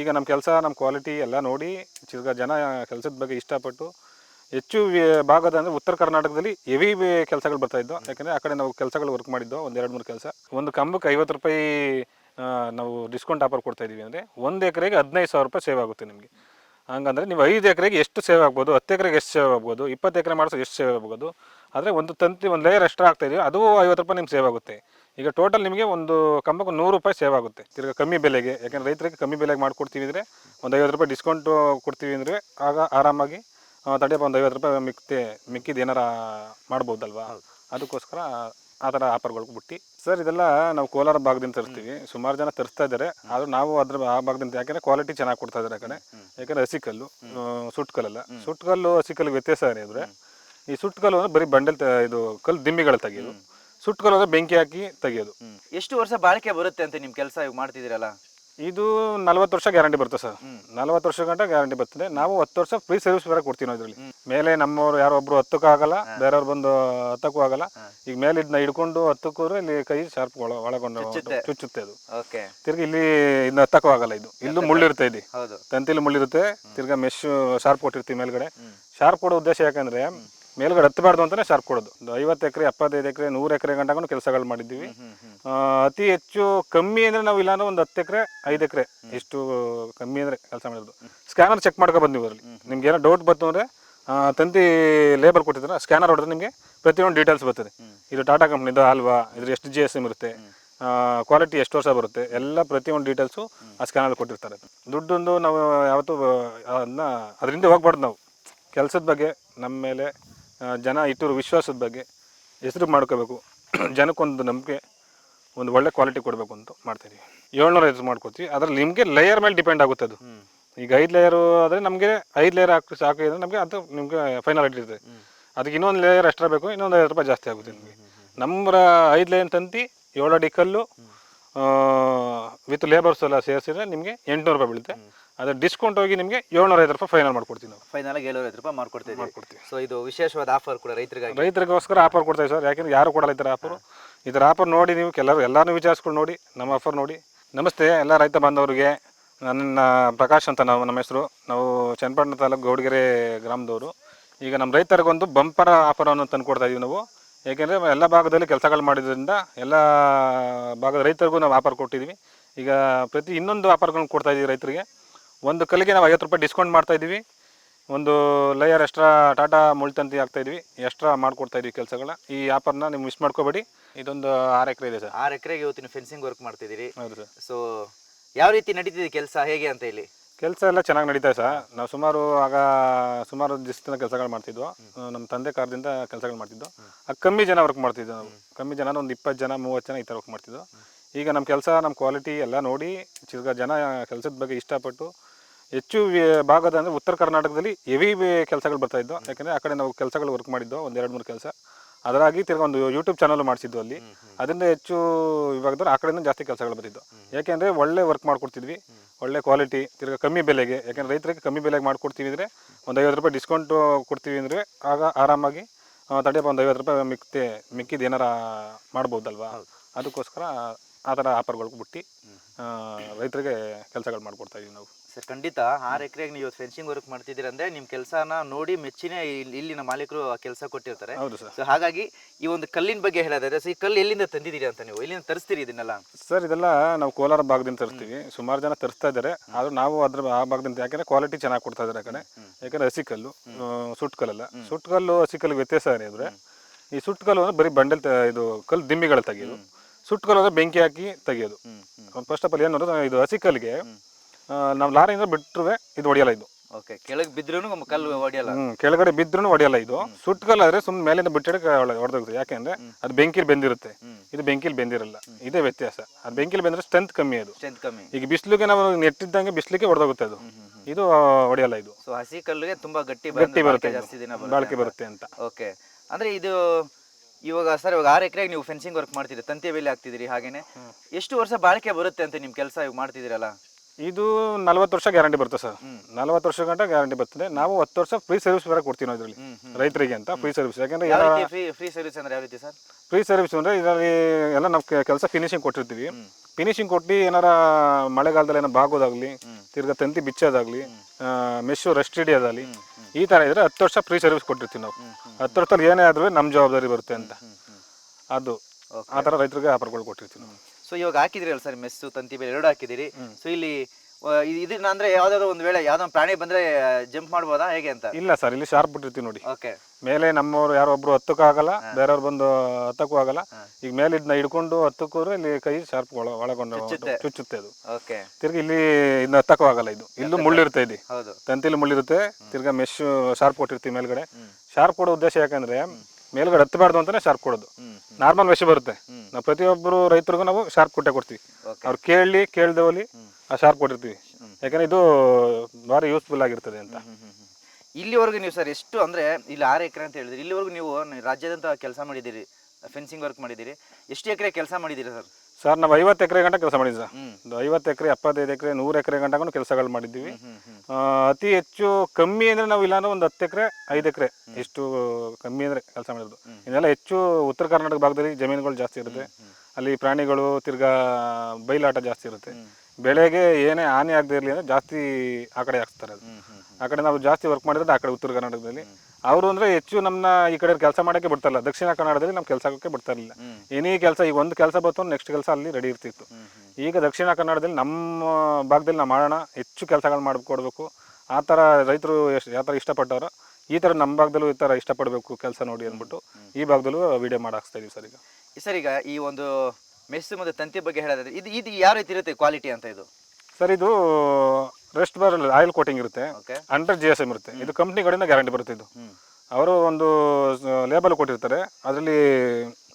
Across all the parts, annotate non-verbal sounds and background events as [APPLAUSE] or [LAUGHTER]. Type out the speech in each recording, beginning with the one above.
ಈಗ ನಮ್ಮ ಕೆಲಸ ನಮ್ಮ ಕ್ವಾಲಿಟಿ ಎಲ್ಲ ನೋಡಿ ಈಗ ಜನ ಕೆಲಸದ ಬಗ್ಗೆ ಇಷ್ಟಪಟ್ಟು ಹೆಚ್ಚು ಭಾಗದ ಅಂದರೆ ಉತ್ತರ ಕರ್ನಾಟಕದಲ್ಲಿ ಹೆವಿ ಕೆಲಸಗಳು ಬರ್ತಾ ಇದ್ದವು. ಯಾಕಂದರೆ ಆ ಕಡೆ ನಾವು ಕೆಲಸಗಳು ವರ್ಕ್ ಮಾಡಿದ್ದೋ ಒಂದು ಎರಡು, ಮೂರು ಕೆಲಸ. ಒಂದು ಕಂಬಕ್ಕೆ ಐವತ್ತು ರೂಪಾಯಿ ನಾವು ಡಿಸ್ಕೌಂಟ್ ಆಫರ್ ಕೊಡ್ತಾ ಇದ್ದೀವಿ ಅಂದರೆ ಒಂದು ಎಕರೆಗೆ ಹದಿನೈದು ಸಾವಿರ ರೂಪಾಯಿ ಸೇವ್ ಆಗುತ್ತೆ ನಿಮಗೆ. ಹಂಗಂದ್ರೆ ನೀವು ಐದು ಎಕರೆಗೆ ಎಷ್ಟು ಸೇವ್ ಆಗ್ಬೋದು, ಹತ್ತು ಎಕರೆಗೆ ಎಷ್ಟು ಸೇವ್ ಆಗ್ಬೋದು, ಇಪ್ಪತ್ತು ಎಕರೆ ಮಾಡಿಸೋ ಎಷ್ಟು ಸೇವ್ ಆಗ್ಬೋದು, ಆದರೆ ಒಂದು ತಂತಿ, ಒಂದು ಲೇಯರ್ ಎಕ್ಸ್ಟ್ರಾ ಆಗ್ತಾ ಇದೆಯೋ ಅದು ಐವತ್ತು ರೂಪಾಯಿ ನಿಮ್ಗೆ ಸೇವ್ ಆಗುತ್ತೆ. ಈಗ ಟೋಟಲ್ ನಿಮಗೆ ಒಂದು ಕಂಬಕ್ಕೆ ನೂರು ರೂಪಾಯಿ ಸೇವ್ ಆಗುತ್ತೆ. ತಿರ್ಗ ಕಮ್ಮಿ ಬೆಲೆಗೆ ಯಾಕಂದ್ರೆ ರೈತರಿಗೆ ಕಮ್ಮಿ ಬೆಲೆಗೆ ಮಾಡಿಕೊಡ್ತೀವಿ ಅಂದರೆ ಒಂದು ಐವತ್ತು ರೂಪಾಯಿ ಡಿಸ್ಕೌಂಟು ಕೊಡ್ತೀವಿ ಅಂದರೆ ಆಗ ಆರಾಮಾಗಿ ತಡೆಯಪ್ಪ ಒಂದು ಐವತ್ತು ರೂಪಾಯಿ ಮಿಕ್ತೆ ಮಿಕ್ಕಿದ್ದು ಏನಾರ ಮಾಡ್ಬೋದಲ್ವಾ? ಅದಕ್ಕೋಸ್ಕರ ಆ ಥರ ಆಫರ್ಗಳು ಬಿಟ್ಟು. ಸರ್ ಇದೆಲ್ಲ ನಾವು ಕೋಲಾರ ಭಾಗದಿಂದ ತರಿಸ್ತೀವಿ ಸುಮಾರು ಜನ ತರಿಸ್ತಾ ಇದ್ದಾರೆ ಆದರೂ ನಾವು ಅದ್ರ ಆ ಭಾಗದಿಂದ ಯಾಕೆಂದರೆ ಕ್ವಾಲಿಟಿ ಚೆನ್ನಾಗಿ ಕೊಡ್ತಾ ಇದ್ದಾರೆ ಕಡೆ. ಯಾಕಂದರೆ ಹಸಿಕಲ್ಲು ಸುಟ್ಕಲ್ಲಲ್ಲ. ಸುಟ್ಕಲ್ಲು ಹಸಿಕಲ್ಲು ವ್ಯತ್ಯಾಸ ಏನಿದ್ರೆ ಈ ಸುಟ್ಕಲ್ಲು ಅಂದರೆ ಬರೀ ಬಂಡಲ್ ತ- ಇದು ಕಲ್ಲು ದಿಂಬಿಗಳು ತೆಗೆಯೋದು. ಸುಟ್ಕಲ್ಲು ಅಂದರೆ ಬೆಂಕಿ ಹಾಕಿ ತೆಗೆಯೋದು. ಎಷ್ಟು ವರ್ಷ ಬಾಳಿಕೆ ಬರುತ್ತೆ ಅಂತ ನಿಮ್ ಕೆಲಸ ಮಾಡ್ತಿದ್ದೀರಲ್ಲ? ಇದು ನಲ್ವತ್ತು ವರ್ಷ ಗ್ಯಾರಂಟಿ ಬರುತ್ತೆ ಸರ್. ನಲ್ವತ್ತು ವರ್ಷ ಗಂಟ ಗ್ಯಾರಂಟಿ ಬರ್ತದೆ. ನಾವು ಹತ್ತು ವರ್ಷ ಫ್ರೀ ಸರ್ವಿಸ್ ಬೇರೆ ಕೊಡ್ತೀವಿ ನಾವು ಇದರಲ್ಲಿ. ಮೇಲೆ ನಮ್ಮವ್ರು ಯಾರೋ ಒಬ್ರು ಹತ್ತಕ್ಕೂ ಆಗಲ್ಲ ಬೇರೆಯವ್ರು ಬಂದು ಹತ್ತಕ್ಕೂ ಆಗಲ್ಲ. ಈಗ ಮೇಲೆ ಇದನ್ನ ಹಿಡ್ಕೊಂಡು ಹತ್ತಕ್ಕೂ ಇಲ್ಲಿ ಕೈ ಶಾರ್ಪ್ ಒಳ ಒಳಗೊಂಡು ಚುಚ್ಚುತ್ತೆ. ಅದು. ತಿರ್ಗಿ ಇಲ್ಲಿ ಇದನ್ನ ಹತ್ತಕ್ಕೂ ಆಗಲ್ಲ ಇದು. ಇಲ್ಲೂ ಮುಳ್ಳಿರುತ್ತೆ ಇದು ತಂತಿಲಿ ಮುಳ್ಳಿರುತ್ತೆ. ತಿರ್ಗಾ ಮೆಶ್ ಶಾರ್ಪ್ ಕೊಟ್ಟಿರ್ತೀವಿ ಮೇಲ್ಗಡೆ. ಶಾರ್ಪ್ ಕೊಡೋ ಉದ್ದೇಶ ಯಾಕಂದ್ರೆ ಮೇಲ್ಗಡೆ ಹತ್ತಬಾರ್ದು ಅಂತಾನೆ ಶಾರ್ಪ್ ಕೊಡೋದು. ಒಂದು ಐವತ್ತು ಎಕರೆ ಎಪ್ಪತ್ತೈದು ಎಕರೆ ನೂರು ಎಕರೆ ಗಂಟಗೂ ಕೆಲಸಗಳು ಮಾಡಿದ್ದೀವಿ. ಅತಿ ಹೆಚ್ಚು ಕಮ್ಮಿ ಅಂದ್ರೆ ನಾವು ಇಲ್ಲಾಂದ್ರೆ ಒಂದು ಹತ್ತು ಎಕರೆ ಐದು ಎಕರೆ ಎಷ್ಟು ಕಮ್ಮಿ ಅಂದ್ರೆ ಕೆಲಸ ಮಾಡಿರೋದು. ಸ್ಕ್ಯಾನರ್ ಚೆಕ್ ಮಾಡ್ಕೊ ಬಂದೀವಿ ಅದರಲ್ಲಿ. ನಿಮ್ಗೆ ಏನೋ ಡೌಟ್ ಬಂತು ಅಂದ್ರೆ ತಂತಿ ಲೇಬಲ್ ಕೊಟ್ಟಿದ್ರೆ ಸ್ಕ್ಯಾನರ್ ಹೊಡೆದ್ರೆ ನಿಮಗೆ ಪ್ರತಿಯೊಂದು ಡೀಟೇಲ್ಸ್ ಬರ್ತದೆ. ಇದು ಟಾಟಾ ಕಂಪ್ನಿದು ಅಲ್ವಾ ಇದ್ರ ಎಷ್ಟು ಜಿ ಎಸ್ ಎಂ ಇರುತ್ತೆ ಕ್ವಾಲಿಟಿ ಎಷ್ಟು ವರ್ಷ ಬರುತ್ತೆ ಎಲ್ಲ ಪ್ರತಿಯೊಂದು ಡೀಟೇಲ್ಸು ಆ ಸ್ಕ್ಯಾನಲ್ಲಿ ಕೊಟ್ಟಿರ್ತಾರೆ. ದುಡ್ಡೊಂದು ನಾವು ಯಾವತ್ತೂ ಅದನ್ನ ಅದರಿಂದ ಹೋಗ್ಬಾರ್ದು ನಾವು. ಕೆಲಸದ ಬಗ್ಗೆ ನಮ್ಮ ಮೇಲೆ ಜನ ಇಟ್ಟರು ವಿಶ್ವಾಸದ ಬಗ್ಗೆ ಹೆಸರು ಮಾಡ್ಕೋಬೇಕು. [CLEARS THROAT] ಜನಕ್ಕೊಂದು ನಂಬಿಕೆ ಒಂದು ಒಳ್ಳೆ ಕ್ವಾಲಿಟಿ ಕೊಡಬೇಕು ಅಂತ ಮಾಡ್ತೀವಿ ಏಳ್ನೂರ ಐದು ಮಾಡ್ಕೊತೀವಿ ಅದ್ರಲ್ಲಿ ನಿಮಗೆ ಲೇಯರ್ ಮೇಲೆ ಡಿಪೆಂಡ್ ಆಗುತ್ತೆ ಅದು. ಈಗ ಐದು ಲೇಯರು ಆದರೆ ನಮಗೆ ಐದು ಲೇಯರ್ ಹಾಕಿ ಸಾಕಿದ್ರೆ ನಮಗೆ ಅದು ನಿಮಗೆ ಫೈನಲ್ ರೇಟ್ ಇರ್ತದೆ. ಅದಕ್ಕೆ ಇನ್ನೊಂದು ಲೇಯರ್ ಅಷ್ಟರ ಬೇಕು ಇನ್ನೊಂದು ಐವತ್ತು ರೂಪಾಯಿ ಜಾಸ್ತಿ ಆಗುತ್ತೆ ನಿಮಗೆ. ನಮ್ಮ ಐದು ಲೇಯರ್ ತಂತಿ ಏಳು ಅಡಿ ಕಲ್ಲು ವಿತ್ ಲೇಬರ್ಸ್ ಎಲ್ಲ ಸೇರಿಸಿದ್ರೆ ನಿಮಗೆ ಎಂಟುನೂರು ರೂಪಾಯಿ ಬೀಳುತ್ತೆ. ಅದ್ರ ಡಿಸ್ಕೌಂಟ್ ಹೋಗಿ ನಿಮಗೆ ಏಳ್ನೂರ ಐದು ರೂಪಾಯಿ ಫೈನಲ್ ಮಾಡ್ಕೊಡ್ತೀವಿ ನಾವು. ಫೈನಲ್ ಆಗಿ ಏಳ್ನೂರ ರೂಪಾಯಿ ಮಾಡ್ಕೊಡ್ತೀವಿ ಮಾಡ್ಕೊಡ್ತೀವಿ. ಸೊ ಇದು ವಿಶೇಷವಾದ ಆಫರ್ ಕೂಡ ರೈತರಿಗಾಗಿ. ರೈತರಿಗೋಸ್ಕರ ಆಫರ್ ಕೊಡ್ತೀವಿ ಸರ್ ಯಾಕೆಂದ್ರೆ ಯಾರು ಕೊಡಲ್ಲ ಈ ಥರ ಆಫರ್ ಥರ ಆಫರ್ ನೋಡಿ ನೀವು ಕೆಲವರು ಎಲ್ಲರೂ ವಿಚಾರಿಸ್ಕೊಂಡು ನೋಡಿ ನಮ್ಮ ಆಫರ್ ನೋಡಿ. ನಮಸ್ತೆ ಎಲ್ಲ ರೈತ ಬಾಂಧವರಿಗೆ. ನನ್ನ ಪ್ರಕಾಶ್ ಅಂತ ನಾವು ನಮ್ಮ ಹೆಸರು. ನಾವು ಚನ್ನಪಟ್ಟಣ ತಾಲೂಕು ಗೌಡಗೆರೆ ಗ್ರಾಮದವರು. ಈಗ ನಮ್ಮ ರೈತರಿಗೊಂದು ಬಂಪರ್ ಆಫರನ್ನು ತಂದು ಕೊಡ್ತಾ ಇದೀವಿ ನಾವು. ಏಕೆಂದರೆ ಎಲ್ಲ ಭಾಗದಲ್ಲಿ ಕೆಲಸಗಳು ಮಾಡಿದ್ರಿಂದ ಎಲ್ಲ ಭಾಗದ ರೈತರಿಗೂ ನಾವು ಆಫರ್ ಕೊಟ್ಟಿದ್ದೀವಿ ಈಗ ಪ್ರತಿ ಇನ್ನೊಂದು ಆಫರ್ಗಳನ್ನು ಕೊಡ್ತಾ ಇದೀವಿ ರೈತರಿಗೆ. ಒಂದು ಕಲ್ಲಿಗೆ ನಾವು ಐವತ್ತು ರೂಪಾಯಿ ಡಿಸ್ಕೌಂಟ್ ಮಾಡ್ತಾ ಇದ್ದೀವಿ. ಒಂದು ಲೇಯರ್ ಎಕ್ಸ್ಟ್ರಾ ಟಾಟಾ ಮುಳ್ತಂತಿ ಹಾಕ್ತಾ ಇದ್ವಿ ಎಕ್ಸ್ಟ್ರಾ ಮಾಡ್ಕೊಡ್ತಾ ಇದೀವಿ ಕೆಲಸಗಳ ಈ ಆಫರ್ನ ನೀವು ಮಿಸ್ ಮಾಡ್ಕೋಬೇಡಿ. ಇದೊಂದು ಆರು ಎಕರೆ ಇದೆ ಸರ್. ಆರು ಎಕರೆಗೆ ಇವತ್ತಿನ ಫೆನ್ಸಿಂಗ್ ವರ್ಕ್ ಮಾಡ್ತಿದ್ದೀರಿ. ಹೌದು ಸರ್. ಸೊ ಯಾವ ರೀತಿ ನಡೀತಿದೆ ಕೆಲಸ ಹೇಗೆ ಅಂತ ಇಲ್ಲಿ ಕೆಲಸ ಎಲ್ಲ ಚೆನ್ನಾಗಿ ನಡೀತಾ ಇದೆ ಸರ್. ನಾವು ಸುಮಾರು ಆಗ ಸುಮಾರು ದಿವಸದಿಂದ ಕೆಲಸಗಳು ಮಾಡ್ತಿದ್ವು. ನಮ್ಮ ತಂದೆ ಕಾಲದಿಂದ ಕೆಲಸಗಳು ಮಾಡ್ತಿದ್ವು ಆ ಕಮ್ಮಿ ಜನ ವರ್ಕ್ ಮಾಡ್ತಿದ್ವು ನಾವು. ಕಮ್ಮಿ ಜನ ಒಂದು ಇಪ್ಪತ್ತು ಜನ ಮೂವತ್ತು ಜನ ಈ ಥರ ವರ್ಕ್ ಮಾಡ್ತಿದ್ವು. ಈಗ ನಮ್ಮ ಕೆಲಸ ನಮ್ಮ ಕ್ವಾಲಿಟಿ ಎಲ್ಲ ನೋಡಿ ಈಗ ಜನ ಕೆಲಸದ ಬಗ್ಗೆ ಇಷ್ಟಪಟ್ಟು ಹೆಚ್ಚು ಭಾಗದ ಅಂದರೆ ಉತ್ತರ ಕರ್ನಾಟಕದಲ್ಲಿ ಹೆವಿ ಕೆಲಸಗಳು ಬರ್ತಾ ಇದ್ದವು. ಯಾಕಂದರೆ ಆ ಕಡೆ ನಾವು ಕೆಲಸಗಳು ವರ್ಕ್ ಮಾಡಿದ್ದೋ ಒಂದು ಎರಡು ಮೂರು ಕೆಲಸ. ಅದರಾಗಿ ತಿರ್ಗ ಒಂದು ಯೂಟ್ಯೂಬ್ ಚಾನಲ್ ಮಾಡಿಸಿದ್ದು ಅಲ್ಲಿ. ಅದರಿಂದ ಹೆಚ್ಚು ಇವಾಗದ್ರೆ ಆ ಕಡೆಯಿಂದ ಜಾಸ್ತಿ ಕೆಲಸಗಳು ಬರ್ತಿದ್ದು ಯಾಕೆಂದರೆ ಒಳ್ಳೆ ವರ್ಕ್ ಮಾಡಿಕೊಡ್ತಿದ್ವಿ. ಒಳ್ಳೆ ಕ್ವಾಲಿಟಿ ತಿರ್ಗಿ ಕಮ್ಮಿ ಬೆಲೆಗೆ. ಯಾಕೆಂದ್ರೆ ರೈತರಿಗೆ ಕಮ್ಮಿ ಬೆಲೆಗೆ ಮಾಡಿಕೊಡ್ತೀವಿ ಅಂದರೆ ಒಂದು ಐವತ್ತು ರೂಪಾಯಿ ಡಿಸ್ಕೌಂಟು ಕೊಡ್ತೀವಿ ಅಂದರೆ ಆಗ ಆರಾಮಾಗಿ ತಡೆಯಪ್ಪ ತಡಿಯಪ್ಪ ಒಂದು ಐವತ್ತು ರೂಪಾಯಿ ಮಿಕ್ಕಿ ಮಿಕ್ಕಿದ್ದು ಏನಾರ ಮಾಡ್ಬೋದಲ್ವಾ? ಅದಕ್ಕೋಸ್ಕರ ಆ ಥರ ಆಫರ್ಗಳು ಬಿಟ್ಟು ರೈತರಿಗೆ ಕೆಲಸಗಳು ಮಾಡಿಕೊಡ್ತಾ ಇದೀವಿ ನಾವು. ಸರ್ ಖಂಡಿತ. ಆರು ಎಕರೆಗೆ ನೀವು ಫೆನ್ಸಿಂಗ್ ವರ್ಕ್ ಮಾಡ್ತಿದ್ದೀರ ಅಂದ್ರೆ ನಿಮ್ಮ ಕೆಲಸನ ನೋಡಿ ಮೆಚ್ಚಿನೇ ಇಲ್ಲಿ- ಇಲ್ಲಿನ ಮಾಲೀಕರು ಆ ಕೆಲಸ ಕೊಟ್ಟಿರ್ತಾರೆ. ಹೌದು ಸರ್. ಸೊ ಹಾಗಾಗಿ ಈ ಒಂದು ಕಲ್ಲಿನ ಬಗ್ಗೆ ಹೇಳೋದಾದ್ರೆ ಸೊ ಈ ಕಲ್ಲು ಎಲ್ಲಿಂದ ತಂದಿದ್ದೀರಿ ಅಂತ ನೀವು? ಎಲ್ಲಿಂದ ತರಿಸ್ತೀರಿ ಇದನ್ನೆಲ್ಲ? ಸರ್ ಇದೆಲ್ಲ ನಾವು ಕೋಲಾರ ಭಾಗದಿಂದ ತರಿಸ್ತೀವಿ. ಸುಮಾರು ಜನ ತರಿಸ್ತಾ ಇದ್ದಾರೆ. ಆದರೂ ನಾವು ಅದ್ರ ಆ ಭಾಗದಿಂದ ಯಾಕಂದ್ರೆ ಕ್ವಾಲಿಟಿ ಚೆನ್ನಾಗಿ ಕೊಡ್ತಾ ಇದ್ದಾರೆ ಆ ಕಡೆ. ಯಾಕಂದ್ರೆ ಹಸಿಕಲ್ಲು ಆ, ಸುಟ್ಕಲ್ಲಲ್ಲ ಸುಟ್ಕಲ್ಲು ಹಸಿಕಲ್ಲು ವ್ಯತ್ಯಾಸ ಏನಿದ್ರೆ ಈ ಸುಟ್ಕಲ್ಲು ಅಂದ್ರೆ ಬರೀ ಬಂಡಲ್ ತ- ಇದು ಕಲ್ಲು ದಿಂಬಿಗಳು ತೆಗೆಯೋದು. ಸುಟ್ಕಲ್ಲು ಅಂದರೆ ಬೆಂಕಿ ಹಾಕಿ ತೆಗೆಯೋದು. ಫಸ್ಟ್ ಆಫ್ ಆಲ್ ಏನು ಅಂದ್ರೆ ಇದು ಹಸಿಕಲ್ಲಿಗೆ ನಾವು ಲಾರಿಯಿಂದ ಬಿಟ್ಟರೆ ಇದು ಹೊಡೆಯಲ್ಲ ಇದು. ಓಕೆ ಕೆಳಗೆ ಬಿದ್ರೂ ಕಲ್ಲು ಹೊಡೆಯಲ್ಲ. ಕೆಳಗಡೆ ಬಿದ್ರೂ ಹೊಡೆಯಲ್ಲ ಇದು. ಸುಟ್ಕಲ್ ಆದ್ರೆ ಸುಮ್ಮನೆ ಮೇಲಿಂದ ಬಿಟ್ಟಿಡಕ್ಕೆ ಹೊಡೆದೋಗುತ್ತೆ ಯಾಕೆಂದ್ರೆ ಅದು ಬೆಂಕಿಲಿ ಬೆಂದಿರುತ್ತೆ. ಇದು ಬೆಂಕಿಲಿ ಬೆಂದಿರಲ್ಲ. ಇದೇ ವ್ಯತ್ಯಾಸ. ಅದು ಬೆಂಕಿಲಿ ಬೆಂದ್ರೆ ಸ್ಟ್ರೆಂತ್ ಕಮ್ಮಿ ಅದು. ಸ್ಟ್ರೆಂತ್ ಕಮ್ಮಿ. ಈಗ ಬಿಸಿಲಿಗೆ ನಾವು ನೆಟ್ಟಿದ್ದಂಗೆ ಬಿಸಿಲಿಗೆ ಹೊಡೆದೋಗುತ್ತೆ ಅದು. ಇದು ಹೊಡೆಯಲ್ಲ ಇದು. ಸೊ ಹಸಿ ಕಲ್ಲಿಗೆ ತುಂಬಾ ಗಟ್ಟಿ ಗಟ್ಟಿ ಬರುತ್ತೆ ಜಾಸ್ತಿ ದಿನ ಬಾಳಿಕೆ ಬರುತ್ತೆ ಅಂತ. ಓಕೆ ಅಂದ್ರೆ ಇದು ಇವಾಗ ಸರ್ ಇವಾಗ ಆರು ಎಕರೆಗೆ ನೀವು ಫೆನ್ಸಿಂಗ್ ವರ್ಕ್ ಮಾಡ್ತೀರಿ ತಂತಿ ಬೆಲೆ ಹಾಕ್ತಿದ್ರಿ ಹಾಗೇನೆ. ಎಷ್ಟು ವರ್ಷ ಬಾಳಿಕೆ ಬರುತ್ತೆ ಅಂತ ನಿಮ್ಮ ಕೆಲಸ ಇವಾಗ ಮಾಡ್ತಿದ್ದೀರಲ್ಲ? ಇದು ನಲ್ವತ್ತು ವರ್ಷ ಗ್ಯಾರಂಟಿ ಬರುತ್ತೆ ಸರ್. ನಲ್ವತ್ತು ವರ್ಷ ಗಂಟ ಗ್ಯಾರಂಟಿ ಬರ್ತದೆ. ನಾವು ಹತ್ತು ವರ್ಷ ಫ್ರೀ ಸರ್ವಿಸ್ ಬೇರೆ ಕೊಡ್ತೀವಿ ನಾವು ಇದರಲ್ಲಿ. ರೈತರಿಗೆ ಅಂತ ಫ್ರೀ ಸರ್ವಿಸ್ ಯಾಕಂದ್ರೆ ಫ್ರೀ ಸರ್ವಿಸ್ ಅಂದ್ರೆ ಯಾವ ರೀತಿ ಸರ್? ಫ್ರೀ ಸರ್ವಿಸ್ ಅಂದ್ರೆ ಇದರಲ್ಲಿ ಎಲ್ಲ ನಾವು ಕೆಲಸ ಫಿನಿಶಿಂಗ್ ಕೊಟ್ಟಿರ್ತೀವಿ. ಫಿನಿಶಿಂಗ್ ಕೊಟ್ಟು ಏನಾರ ಮಳೆಗಾಲದಲ್ಲಿ ಏನೋ ಬಾಗೋದಾಗ್ಲಿ ತಿರ್ಗಾ ತಂತಿ ಬಿಚ್ಚೋದಾಗ್ಲಿ ಮೆಶು ರೆಸ್ಟ್ ಹಿಡಿಯೋದಾಗಲಿ ಈ ಥರ ಇದ್ರೆ ಹತ್ತು ವರ್ಷ ಫ್ರೀ ಸರ್ವಿಸ್ ಕೊಟ್ಟಿರ್ತೀವಿ ನಾವು. ಹತ್ತು ವರ್ಷದಲ್ಲಿ ಏನೇ ಆದ್ರೂ ನಮ್ಮ ಜವಾಬ್ದಾರಿ ಬರುತ್ತೆ ಅಂತ. ಅದು. ಆ ಥರ ರೈತರಿಗೆ ಆಫರ್ಗಳು ಕೊಟ್ಟಿರ್ತೀವಿ ನಾವು. ಸೊ ಇವಾಗ ಹಾಕಿದ್ರಿ ಅಲ್ಲ ಸರ್ ಮೆಸ್ಸು ತಂತಿ ಬೇರೆ ಎರಡು ಹಾಕಿದಿರಿ ಸೊ ಇಲ್ಲಿ ಇದನ್ನ ಅಂದ್ರೆ ಯಾವ್ದಾದ್ರು ಒಂದು ವೇಳೆ ಯಾವ್ದೋ ಪ್ರಾಣಿ ಬಂದ್ರೆ ಜಂಪ್ ಮಾಡ್ಬೋದಾ? ಹೇಗೆ ಅಂತ? ಇಲ್ಲ ಸರ್ ಇಲ್ಲಿ ಶಾರ್ಪ್ ಬಿಟ್ಟಿರ್ತೀವಿ ನೋಡಿ. ಓಕೆ. ಮೇಲೆ ನಮ್ಮವ್ರು ಯಾರೋ ಒಬ್ರು ಹತ್ತಕ್ಕೂ ಆಗಲ್ಲ ಬೇರೆಯವ್ರು ಬಂದು ಹತ್ತಕ್ಕೂ ಆಗಲ್ಲ. ಈಗ ಮೇಲೆ ಇದನ್ನ ಹಿಡ್ಕೊಂಡು ಹತ್ತಕ್ಕೂ ಇಲ್ಲಿ ಕೈ ಶಾರ್ಪ್ ಒಳ ಒಳಗೊಂಡು ಚುಚ್ಚುತ್ತೆ. ಅದು. ಓಕೆ. ತಿರ್ಗಿ ಇಲ್ಲಿ ಇದನ್ನ ಹತ್ತಕ್ಕೂ ಆಗಲ್ಲ ಇದು. ಇಲ್ಲೂ ಮುಳ್ಳಿರುತ್ತೆ ಇದು ಹೌದು. ತಂತಿಲಿ ಮುಳ್ಳಿರುತ್ತೆ ತಿರ್ಗಾ ಮೆಶ್ ಶಾರ್ಪ್ ಕೊಟ್ಟಿರ್ತೀವಿ ಮೇಲ್ಗಡೆ. ಶಾರ್ಪ್ ಕೊಡೋ ಉದ್ದೇಶ ಯಾಕಂದ್ರೆ ಮೇಲ್ಗಡೆ ಹತ್ತಬಾರ್ದು ಅಂತಾನೆ ಶಾರ್ಪ್ ಕೊಡೋದು. ನಾರ್ಮಲ್ ಮೆಶ್ ಬರುತ್ತೆ. ನಾವು ಪ್ರತಿಯೊಬ್ಬರು ರೈತರಿಗೂ ನಾವು ಶಾರ್ಪ್ ಕೊಟ್ಟೆ ಕೊಡ್ತೀವಿ. ಅವ್ರು ಕೇಳಿ ಕೇಳ್ದವಲ್ಲಿ ಆ ಶಾರ್ಪ್ ಕೊಟ್ಟಿರ್ತೀವಿ. ಯಾಕಂದ್ರೆ ಇದು ಭಾರಿ ಯೂಸ್ಫುಲ್ ಆಗಿರ್ತದೆ ಅಂತ. ಇಲ್ಲಿವರೆಗೂ ನೀವು ಸರ್ ಎಷ್ಟು ಅಂದ್ರೆ ಇಲ್ಲಿ ಆರು ಎಕರೆ ಅಂತ ಹೇಳಿದ್ರಿ. ಇಲ್ಲಿವರೆಗೂ ನೀವು ರಾಜ್ಯದಂತ ರಾಜ್ಯಾದ್ಯಂತ ಕೆಲಸ ಮಾಡಿದ್ದೀರಿ ಫೆನ್ಸಿಂಗ್ ವರ್ಕ್ ಮಾಡಿದ್ದೀರಿ. ಎಷ್ಟು ಎಕರೆ ಕೆಲಸ ಮಾಡಿದ್ದೀರಿ ಸರ್? ಸರ್ ನಾವು ಐವತ್ತು ಎಕರೆ ಗಂಟ ಕೆಲಸ ಮಾಡಿದ್ವಿ ಸರ್. ಐವತ್ತು ಎಕರೆ ಎಪ್ಪತ್ತೈದು ಎಕರೆ ನೂರು ಎಕರೆ ಗಂಟಗೂ ಕೆಲಸಗಳು ಮಾಡಿದ್ದೀವಿ. ಅತಿ ಹೆಚ್ಚು ಕಮ್ಮಿ ಅಂದರೆ ನಾವು ಇಲ್ಲಾಂದ್ರೆ ಒಂದು ಹತ್ತು ಎಕರೆ ಐದು ಎಕರೆ ಎಷ್ಟು ಕಮ್ಮಿ ಅಂದರೆ ಕೆಲಸ ಮಾಡಿರೋದು. ಇದೆಲ್ಲ ಹೆಚ್ಚು ಉತ್ತರ ಕರ್ನಾಟಕ ಭಾಗದಲ್ಲಿ ಜಮೀನುಗಳು ಜಾಸ್ತಿ ಇರುತ್ತೆ. ಅಲ್ಲಿ ಪ್ರಾಣಿಗಳು ತಿರ್ಗಾ ಬಯಲಾಟ ಜಾಸ್ತಿ ಇರುತ್ತೆ. ಬೆಳೆಗೆ ಏನೇ ಹಾನಿ ಆಗದೆ ಇರಲಿ ಅಂದ್ರೆ ಜಾಸ್ತಿ ಆ ಕಡೆ ಹಾಕ್ತಾರೆ ಅದು. ಆ ಕಡೆ ನಾವು ಜಾಸ್ತಿ ವರ್ಕ್ ಮಾಡಿದ್ರೆ ಆ ಕಡೆ ಉತ್ತರ ಕರ್ನಾಟಕದಲ್ಲಿ. ಅವರು ಅಂದ್ರೆ ಹೆಚ್ಚು ನಮ್ಮನ್ನ ಈ ಕಡೆ ಕೆಲಸ ಮಾಡೋಕ್ಕೆ ಬಿಡ್ತಾರಲ್ಲ ದಕ್ಷಿಣ ಕನ್ನಡದಲ್ಲಿ ನಮ್ಮ ಕೆಲಸಕ್ಕೆ ಬಿಡ್ತಾ ಇರಲಿಲ್ಲ. ಏನೇ ಕೆಲಸ ಈಗ ಒಂದು ಕೆಲಸ ಬಂತು ನೆಕ್ಸ್ಟ್ ಕೆಲಸ ಅಲ್ಲಿ ರೆಡಿ ಇರ್ತಿತ್ತು. ಈಗ ದಕ್ಷಿಣ ಕನ್ನಡದಲ್ಲಿ ನಮ್ಮ ಭಾಗದಲ್ಲಿ ನಾವು ಮಾಡೋಣ ಹೆಚ್ಚು ಕೆಲಸಗಳು ಮಾಡಿಕೊಡ್ಬೇಕು. ಆ ಥರ ರೈತರು ಎಷ್ಟು ಯಾವ ಥರ ಇಷ್ಟಪಟ್ಟವರೋ ಈ ಥರ ನಮ್ಮ ಭಾಗದಲ್ಲೂ ಈ ಥರ ಇಷ್ಟಪಡಬೇಕು ಕೆಲಸ ನೋಡಿ ಅಂದ್ಬಿಟ್ಟು ಈ ಭಾಗದಲ್ಲೂ ವಿಡಿಯೋ ಮಾಡಿ ಹಾಕ್ಸ್ತಾ ಇದೀವಿ ಸರ್ ಈಗ. ಸರ್ ಈಗ ಈ ಒಂದು ಮೆಸ್ಸು ಮತ್ತು ತಂತಿ ಬಗ್ಗೆ ಹೇಳೋದಾದ್ರೆ ಇದು ಇದು ಯಾವ ರೀತಿ ಇರುತ್ತೆ ಕ್ವಾಲಿಟಿ ಅಂತ ಇದು? ಸರ್ ಇದು ರೆಸ್ಟ್ ಬರಲ್ಲ ಆಯಿಲ್ ಕೋಟಿಂಗ್ ಇರುತ್ತೆ okay hundred G S M ಇರುತ್ತೆ. ಇದು ಕಂಪ್ನಿ ಕಡೆಯಿಂದ ಗ್ಯಾರಂಟಿ ಬರುತ್ತೆ ಇದು. ಅವರು ಒಂದು ಲೇಬಲ್ ಕೊಟ್ಟಿರ್ತಾರೆ ಅದರಲ್ಲಿ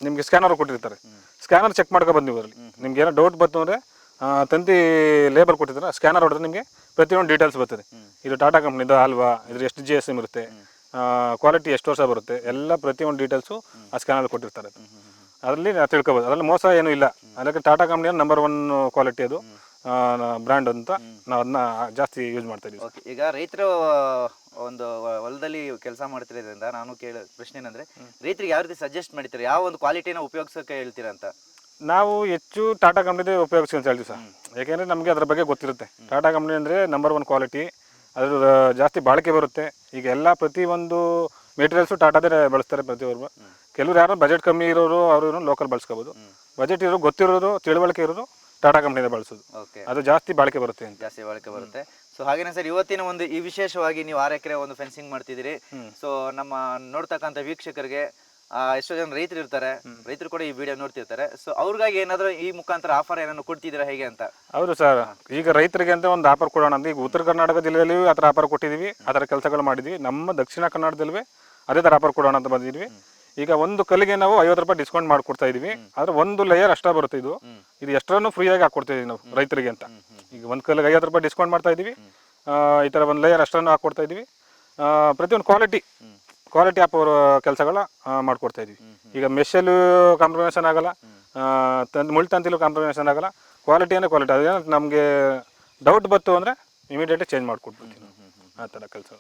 ನಿಮಗೆ ಸ್ಕ್ಯಾನರ್ ಕೊಟ್ಟಿರ್ತಾರೆ. ಸ್ಕ್ಯಾನರ್ ಚೆಕ್ ಮಾಡ್ಕೊ ಬಂದು ಅದರಲ್ಲಿ ನಿಮ್ಗೆ ಏನೋ ಡೌಟ್ ಬಂತು ಅಂದರೆ ತಂತಿ ಲೇಬಲ್ ಕೊಟ್ಟಿರ್ತಾರೆ ಸ್ಕ್ಯಾನರ್ ಹೊಡೆದ್ರೆ ನಿಮಗೆ ಪ್ರತಿಯೊಂದು ಡೀಟೇಲ್ಸ್ ಬರ್ತದೆ. ಇದು ಟಾಟಾ ಕಂಪ್ನಿದು ಅಲ್ವಾ ಇದ್ರ ಎಷ್ಟು ಜಿ ಎಸ್ ಎಂ ಇರುತ್ತೆ ಕ್ವಾಲಿಟಿ ಎಷ್ಟು ವರ್ಷ ಬರುತ್ತೆ ಎಲ್ಲ ಪ್ರತಿಯೊಂದು ಡೀಟೇಲ್ಸು ಆ ಸ್ಕ್ಯಾನರ್ ಕೊಟ್ಟಿರ್ತಾರೆ. ಅದರಲ್ಲಿ ನಾವು ತಿಳ್ಕೊಬೋದು. ಅದರಲ್ಲಿ ಮೋಸ ಏನೂ ಇಲ್ಲ. ಅದಕ್ಕೆ ಟಾಟಾ ಕಂಪ್ನಿಯ ನಂಬರ್ ಒನ್ ಕ್ವಾಲಿಟಿ ಅದು. ಬ್ರ್ಯಾಂಡ್ ಅಂತ ನಾವು ಅದನ್ನ ಜಾಸ್ತಿ ಯೂಸ್ ಮಾಡ್ತಾ ಇದೀವಿ ಓಕೆ ಈಗ ರೈತರು ಒಂದು ಹೊಲದಲ್ಲಿ ಕೆಲಸ ಮಾಡ್ತಿರೋದ್ರಿಂದ ನಾನು ಕೇಳ ಪ್ರಶ್ನೆ ಏನಂದ್ರೆ ರೈತರಿಗೆ ಯಾವ ರೀತಿ ಸಜೆಸ್ಟ್ ಮಾಡ್ತೀರಾ ಯಾವ ಒಂದು ಕ್ವಾಲಿಟಿನ ಉಪಯೋಗಿಸೋಕೆ ಹೇಳ್ತೀರಾ ಅಂತ? ನಾವು ಹೆಚ್ಚು ಟಾಟಾ ಕಂಪ್ನಿದೇ ಉಪಯೋಗಿಸಿ ಅಂತ ಹೇಳ್ತೀವಿ ಸರ್. ಯಾಕೆಂದರೆ ನಮಗೆ ಅದ್ರ ಬಗ್ಗೆ ಗೊತ್ತಿರುತ್ತೆ. ಟಾಟಾ ಕಂಪ್ನಿ ಅಂದರೆ ನಂಬರ್ ಒನ್ ಕ್ವಾಲಿಟಿ ಅದ್ರ ಜಾಸ್ತಿ ಬಾಳಿಕೆ ಬರುತ್ತೆ. ಈಗ ಎಲ್ಲ ಪ್ರತಿಯೊಂದು ಮೆಟೀರಿಯಲ್ಸು ಟಾಟಾದೇ ಬಳಸ್ತಾರೆ ಪ್ರತಿಯೊಬ್ಬರು. ಕೆಲವರು ಯಾರು ಬಜೆಟ್ ಕಮ್ಮಿ ಇರೋರು ಅವರು ಲೋಕಲ್ ಬಳಸ್ಕೋಬೋದು. ಬಜೆಟ್ ಇರೋ ಗೊತ್ತಿರೋರು ತಿಳುವಳಿಕೆ ಇರೋರು ಟಾಟಾ ಕಂಪ್ನಿಯಿಂದ ಬಳಸೋದು. ಓಕೆ ಅದು ಜಾಸ್ತಿ ಬಾಳಿಕೆ ಬರುತ್ತೆ ಜಾಸ್ತಿ ಬಾಳಿಕೆ ಬರುತ್ತೆ. ಸೊ ಹಾಗೇನೆ ಸರ್ ಇವತ್ತಿನ ಒಂದು ಈ ವಿಶೇಷವಾಗಿ ನೀವು ಆರು ಎಕರೆ ಒಂದು ಫೆನ್ಸಿಂಗ್ ಮಾಡ್ತಿದ್ದೀರಿ. ಸೊ ನಮ್ಮ ನೋಡ್ತಕ್ಕಂಥ ವೀಕ್ಷಕರಿಗೆ ಆ, ಎಷ್ಟೋ ಜನ ರೈತರು ಇರ್ತಾರೆ. ರೈತರು ಕೂಡ ಈ ವಿಡಿಯೋ ನೋಡ್ತಿರ್ತಾರೆ. ಸೊ ಅವ್ರಿಗಾಗಿ ಏನಾದರೂ ಈ ಮುಖಾಂತರ ಆಫರ್ ಏನಾದ್ರು ಕೊಡ್ತಿದ್ದೀರಾ ಹೇಗೆ ಅಂತ? ಹೌದು ಸರ್. ಈಗ ರೈತರಿಗೆ ಅಂತ ಒಂದು ಆಫರ್ ಕೊಡೋಣ ಅಂತ ಈಗ ಉತ್ತರ ಕರ್ನಾಟಕ ಜಿಲ್ಲೆಯಲ್ಲಿ ಆ ಥರ ಆಫರ್ ಕೊಟ್ಟಿದ್ದೀವಿ. ಆ ಥರ ಕೆಲಸಗಳು ಮಾಡಿದ್ವಿ ನಮ್ಮ ದಕ್ಷಿಣ ಕನ್ನಡದಲ್ಲೂ ಅದೇ ಥರ ಆಫರ್ ಕೊಡೋಣ ಅಂತ ಬಂದಿದ್ವಿ. ಈಗ ಒಂದು ಕಲ್ಲಿಗೆ ನಾವು ಐವತ್ತು ರೂಪಾಯಿ ಡಿಸ್ಕೌಂಟ್ ಮಾಡ್ಕೊಡ್ತಾ ಇದೀವಿ. ಆದ್ರೆ ಒಂದು ಲೇಯರ್ ಅಷ್ಟೇ ಬರುತ್ತೆ ಇದು. ಇದು ಎಷ್ಟರನ್ನು ಫ್ರೀಯಾಗಿ ಹಾಕೊಡ್ತಾ ಇದೀವಿ ನಾವು ರೈತರಿಗೆ ಅಂತ. ಈಗ ಒಂದು ಕಲ್ಲಿಗೆ ಐವತ್ತು ರೂಪಾಯಿ ಡಿಸ್ಕೌಂಟ್ ಮಾಡ್ತಾ ಇದೀವಿ. ಈ ಥರ ಒಂದು ಲೇಯರ್ ಅಷ್ಟನ್ನು ಹಾಕೊಡ್ತಾ ಇದೀವಿ. ಪ್ರತಿಯೊಂದು ಕ್ವಾಲಿಟಿ ಕ್ವಾಲಿಟಿ ಆಪ್ ಕೆಲಸಗಳ ಮಾಡ್ಕೊಡ್ತಾ ಇದೀವಿ. ಈಗ ಮೆಷಲ್ಲೂ ಕಾಂಪ್ರಮೇಷನ್ ಆಗಲ್ಲ. ತಂದು ಮುಳ್ಳು ತಂತಿಲೂ ಕಾಂಪ್ರಮೈಸನ್ ಆಗಲ್ಲ. ಕ್ವಾಲಿಟಿ ಅಂದರೆ ಕ್ವಾಲಿಟಿ ಅದೇ ನಮಗೆ ಡೌಟ್ ಬಂತು ಅಂದರೆ ಇಮಿಡಿಯೇಟ್ ಚೇಂಜ್ ಮಾಡಿಕೊಟ್ಬಿಡ್ತೀವಿ ಆ ಥರ ಕೆಲಸ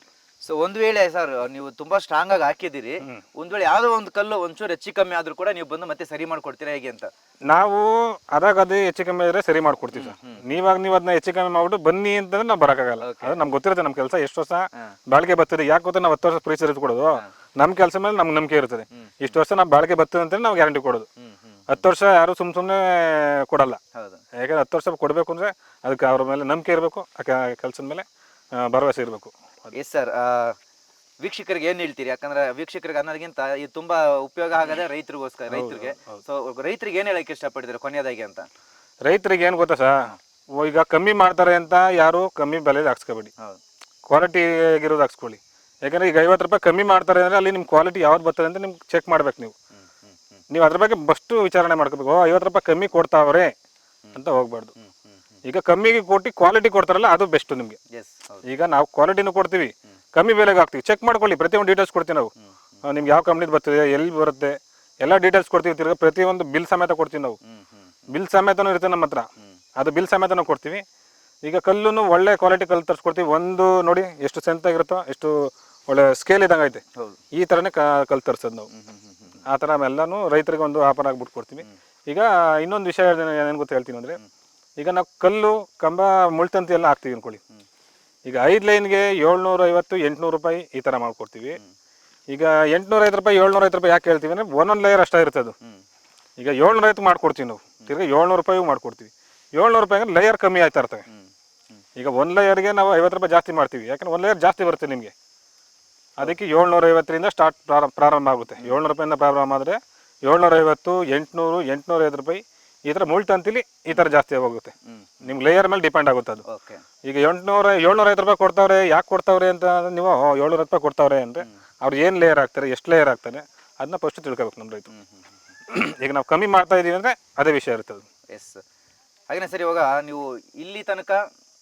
ಸೊ ಒಂದ್ ವೇಳೆ ಸರ್ ನೀವು ತುಂಬಾ ಸ್ಟ್ರಾಂಗ್ ಆಗಿ ಹಾಕಿದಿರಿ ಒಂದ್ ವೇಳೆ ಯಾವ್ದೋ ಒಂದು ಕಲ್ಲು ಒಂಚೂರು ಹೆಚ್ಚು ಕಮ್ಮಿ ಆದ್ರೂ ಕೂಡ ನೀವು ಬಂದು ಮತ್ತೆ ಸರಿ ಮಾಡ್ಕೊಡ್ತೀರಾ ಹೇಗೆ ಅಂತ? ನಾವು ಅದಾಗ ಅದೇ ಹೆಚ್ಚು ಕಮ್ಮಿ ಆದ್ರೆ ಸರಿ ಮಾಡ್ಕೊಡ್ತೀವಿ ಸರ್ ನೀವಾಗ ನೀವು ಅದನ್ನ ಹೆಚ್ಚು ಕಮ್ಮಿ ಮಾಡ್ಬಿಟ್ಟು ಬನ್ನಿ ಅಂತಂದ್ರೆ ನಾವು ಬರಕಾಗಲ್ಲ ಅದು ನಮ್ಗೆ ಗೊತ್ತಿರುತ್ತೆ ನಮ್ಮ ಕೆಲಸ ಎಷ್ಟು ವರ್ಷ ಬಾಳಿಕೆ ಬರ್ತದೆ ಯಾಕೆ ಗೊತ್ತಾ ನಾವು ಹತ್ತು ವರ್ಷ ಸರ್ವಿಸ್ ಕೊಡೋದು? ನಮ್ಮ ಕೆಲಸ ಮೇಲೆ ನಮ್ಗೆ ನಂಬಿಕೆ ಇರ್ತದೆ ಇಷ್ಟು ವರ್ಷ ನಾವು ಬಾಳಿಕೆ ಬರ್ತದೆ ಅಂತಂದ್ರೆ ನಾವು ಗ್ಯಾರಂಟಿ ಕೊಡೋದು. ಹತ್ತು ವರ್ಷ ಯಾರು ಸುಮ್ ಸುಮ್ಮನೆ ಕೊಡಲ್ಲ. ಯಾಕಂದ್ರೆ ಹತ್ತು ವರ್ಷ ಕೊಡಬೇಕು ಅಂದ್ರೆ ಅದಕ್ಕೆ ಅವ್ರ ಮೇಲೆ ನಂಬಿಕೆ ಇರಬೇಕು ಆ ಕೆಲಸದ ಮೇಲೆ ಭರವಸೆ ಇರಬೇಕು. ಎಸ್ ಸರ್ ವೀಕ್ಷಕರಿಗೆ ಏನ್ ಹೇಳ್ತೀರಿ? ಯಾಕಂದ್ರೆ ವೀಕ್ಷಕರಿಗೆ ಅನ್ನೋದಕ್ಕಿಂತ ಇದು ತುಂಬಾ ಉಪಯೋಗ ಆಗದೆ ರೈತರಿಗೋಸ್ಕರ ರೈತರಿಗೆ. ಸೊ ರೈತರಿಗೆ ಏನ್ ಹೇಳಕ್ ಇಷ್ಟಪಡ್ತೀರಿ ಕೊನೆಯದಾಗಿ ಅಂತ? ರೈತರಿಗೆ ಏನ್ ಗೊತ್ತಾ ಸರ್? ಈಗ ಕಮ್ಮಿ ಮಾಡ್ತಾರೆ ಅಂತ ಯಾರು ಕಮ್ಮಿ ಬೆಲೆ ಹಾಕ್ಸ್ಕೋಬೇಡಿ. ಕ್ವಾಲಿಟಿ ಆಗಿರೋದು ಹಾಕ್ಸ್ಕೊಳ್ಳಿ. ಯಾಕಂದ್ರೆ ಈಗ ಐವತ್ತು ರೂಪಾಯಿ ಕಮ್ಮಿ ಮಾಡ್ತಾರೆ ಅಂದ್ರೆ ಅಲ್ಲಿ ನಿಮ್ಮ ಕ್ವಾಲಿಟಿ ಯಾವ್ದು ಬರ್ತದೆ ಅಂತ ನಿಮ್ಗೆ ಚೆಕ್ ಮಾಡ್ಬೇಕು ನೀವು. ನೀವು ಅದ್ರ ಬಗ್ಗೆ ಬಸ್ಟು ವಿಚಾರಣೆ ಮಾಡ್ಕೋಬೇಕು. ಐವತ್ತು ರೂಪಾಯಿ ಕಮ್ಮಿ ಕೊಡ್ತಾವ್ರೆ ಅಂತ ಹೋಗ್ಬಾರ್ದು. ಈಗ ಕಮ್ಮಿಗೆ ಕೊಟ್ಟು ಕ್ವಾಲಿಟಿ ಕೊಡ್ತಾರಲ್ಲ ಅದು ಬೆಸ್ಟ್ ನಿಮಗೆ. ಎಸ್ ಹೌದು. ಈಗ ನಾವು ಕ್ವಾಲಿಟಿನೂ ಕೊಡ್ತೀವಿ ಕಮ್ಮಿ ಬೆಲೆಗೆ ಹಾಕ್ತೀವಿ. ಚೆಕ್ ಮಾಡ್ಕೊಳ್ಳಿ ಪ್ರತಿಯೊಂದು ಡೀಟೇಲ್ಸ್ ಕೊಡ್ತೀವಿ ನಾವು. ನಿಮ್ಗೆ ಯಾವ ಕಂಪ್ನಿದು ಬರ್ತದೆ ಎಲ್ಲಿ ಬರುತ್ತೆ ಎಲ್ಲ ಡೀಟೇಲ್ಸ್ ಕೊಡ್ತೀವಿ ತಿರ್ಗಾ ಪ್ರತಿಯೊಂದು ಬಿಲ್ ಸಮೇತ ಕೊಡ್ತೀವಿ ನಾವು. ಬಿಲ್ ಸಮೇತನೂ ಇರುತ್ತೆ ನಮ್ಮ ಹತ್ರ. ಅದು ಬಿಲ್ ಸಮೇತನೂ ಕೊಡ್ತೀವಿ. ಈಗ ಕಲ್ಲುನು ಒಳ್ಳೆ ಕ್ವಾಲಿಟಿ ಕಲ್ಲು ತರಿಸ್ಕೊಡ್ತೀವಿ. ಒಂದು ನೋಡಿ ಎಷ್ಟು ಸೆಂತಾಗಿರುತ್ತೋ ಆಗಿರುತ್ತೋ ಎಷ್ಟು ಒಳ್ಳೆ ಸ್ಕೇಲ್ ಇದ್ದಂಗೆ ಐತೆ. ಹೌದು. ಈ ಥರನೇ ಕಲ್ಲು ತರಿಸೋದು ನಾವು. ಆ ಥರ ಎಲ್ಲನೂ ರೈತರಿಗೆ ಒಂದು ಆಫರ್ ಆಗಿಬಿಟ್ಟು ಕೊಡ್ತೀವಿ ಈಗ ಇನ್ನೊಂದು ವಿಷಯ ಏನು ಗೊತ್ತ ಹೇಳ್ತೀನಿ ಅಂದರೆ ಈಗ ನಾವು ಕಲ್ಲು, ಕಂಬ, ಮುಳ್ತಂತಿ ಎಲ್ಲ ಹಾಕ್ತೀವಿ ಅನ್ಕೊಳ್ಳಿ. ಈಗ ಐದು ಲೈನ್ಗೆ ಏಳ್ನೂರ ಐವತ್ತು ಎಂಟುನೂರು ರೂಪಾಯಿ ಈ ಥರ ಮಾಡ್ಕೊಡ್ತೀವಿ. ಈಗ ಎಂಟುನೂರ ಐದು ರೂಪಾಯಿ ಏಳ್ನೂರ ಐದು ರೂಪಾಯಿ ಯಾಕೆ ಹೇಳ್ತೀವಿ ಅಂದರೆ ಒಂದೊಂದು ಲೇಯರ್ ಅಷ್ಟೇ ಇರುತ್ತೆ ಅದು. ಈಗ ಏಳ್ನೂರ ಐವತ್ತು ಮಾಡ್ಕೊಡ್ತೀವಿ ನಾವು. ತಿರ್ಗಿ ಏಳ್ನೂರು ರೂಪಾಯಿಗೂ ಮಾಡ್ಕೊಡ್ತೀವಿ. ಏಳ್ನೂರು ರೂಪಾಯಿ ಅಂದ್ರೆ ಲೇಯರ್ ಕಮ್ಮಿ ಆಯ್ತಾ ಇರ್ತವೆ. ಈಗ ಒಂದು ಲೇಯರ್ಗೆ ನಾವು ಐವತ್ತು ರೂಪಾಯಿ ಜಾಸ್ತಿ ಮಾಡ್ತೀವಿ. ಯಾಕಂದ್ರೆ ಒಂದು ಲೇಯರ್ ಜಾಸ್ತಿ ಬರುತ್ತೆ ನಿಮಗೆ. ಅದಕ್ಕೆ ಏಳ್ನೂರ ಐವತ್ತರಿಂದ ಸ್ಟಾರ್ಟ್ ಪ್ರಾರಂಭ ಪ್ರಾರಂಭ ಆಗುತ್ತೆ. ಏಳ್ನೂರು ರೂಪಾಯಿಂದ ಪ್ರಾರಂಭ ಆದರೆ ಏಳ್ನೂರ ಐವತ್ತು ಎಂಟುನೂರು ಎಂಟುನೂರ ಐದು ರೂಪಾಯಿ ಈ ಥರ ಮುಳ್ತಂತಿಲಿ ಈ ಥರ ಜಾಸ್ತಿ ಹೋಗುತ್ತೆ ನಿಮ್ಗೆ ಲೇಯರ್ ಮೇಲೆ ಡಿಪೆಂಡ್ ಆಗುತ್ತೆ ಅದು. ಓಕೆ ಈಗ ಎಂಟುನೂರ ಏಳ್ನೂರ ಐದು ರೂಪಾಯಿ ಕೊಡ್ತಾವ್ರೆ ಯಾಕೆ ಕೊಡ್ತಾವ್ರೆ ಅಂತ ನೀವು ಏಳ್ನೂರ ರೂಪಾಯಿ ಕೊಡ್ತಾವ್ರೆ ಅಂದರೆ ಅವ್ರು ಏನು ಲೇಯರ್ ಆಗ್ತಾರೆ ಎಷ್ಟು ಲೇಯರ್ ಆಗ್ತಾನೆ ಅದನ್ನ ಫಸ್ಟ್ ತಿಳ್ಕೋಬೇಕು ನಮ್ಮ ರೈತರು. ಈಗ ನಾವು ಕಮ್ಮಿ ಮಾಡ್ತಾ ಇದೀವಿ ಅಂದರೆ ಅದೇ ವಿಷಯ ಇರುತ್ತೆ ಅದು. ಎಸ್ ಹಾಗೇನೆ ಸರ್ ಇವಾಗ ನೀವು ಇಲ್ಲಿ ತನಕ